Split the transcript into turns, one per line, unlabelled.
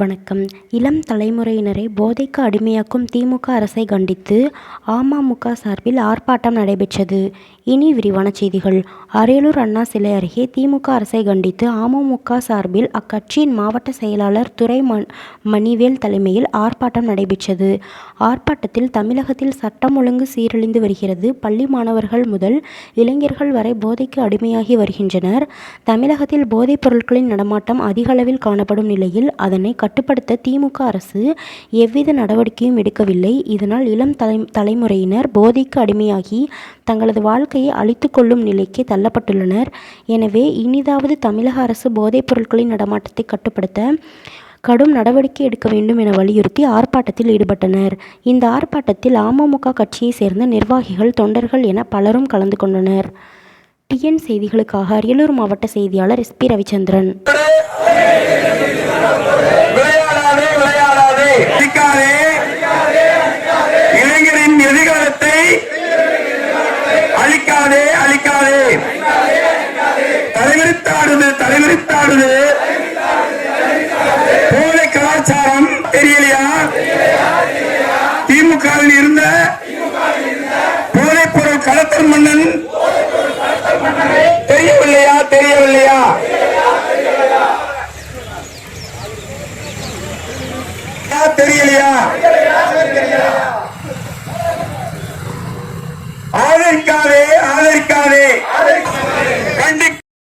வணக்கம். இளம் தலைமுறையினரை போதைக்கு அடிமையாக்கும் திமுக அரசை கண்டித்து அமமுக சார்பில் ஆர்ப்பாட்டம் நடைபெற்றது. இனி விரிவான செய்திகள். அரியலூர் அண்ணா சிலை அருகே திமுக அரசை கண்டித்து அமமுக சார்பில் அக்கட்சியின் மாவட்ட செயலாளர் துரை மணிவேல் தலைமையில் ஆர்ப்பாட்டம் நடைபெற்றது. ஆர்ப்பாட்டத்தில் தமிழகத்தில் சட்டம் ஒழுங்கு சீரழிந்து வருகிறது. பள்ளி மாணவர்கள் முதல் இளைஞர்கள் வரை போதைக்கு அடிமையாகி வருகின்றனர். தமிழகத்தில் போதைப் பொருட்களின் நடமாட்டம் அதிகளவில் காணப்படும் நிலையில் அதனை கட்டுப்படுத்த திமுக அரசு எவ்வித நடவடிக்கையும் எடுக்கவில்லை. இதனால் இளம் தலை தலைமுறையினர் போதைக்கு அடிமையாகி தங்களது வாழ்க்கையை அழித்து கொள்ளும் நிலைக்கு தள்ளப்பட்டுள்ளனர். எனவே இனிதாவது தமிழக அரசு போதைப் பொருட்களின் நடமாட்டத்தை கட்டுப்படுத்த கடும் நடவடிக்கை எடுக்க வேண்டும் என வலியுறுத்தி ஆர்ப்பாட்டத்தில் ஈடுபட்டனர். இந்த ஆர்ப்பாட்டத்தில் அமமுக கட்சியை சேர்ந்த நிர்வாகிகள் தொண்டர்கள் என பலரும் கலந்து கொண்டனர். டிஎன் செய்திகளுக்காக அரியலூர் மாவட்ட செய்தியாளர் எஸ் பி ரவிச்சந்திரன்.
இளைஞரின் எதிர்காலத்தை அழிக்காதே அழிக்காதே. தலைவிரித்தாடுது தலைவிரித்தாடுது. போதை கலாச்சாரம் தெரியலையா? திமுகவில் இருந்த தெரியலையா?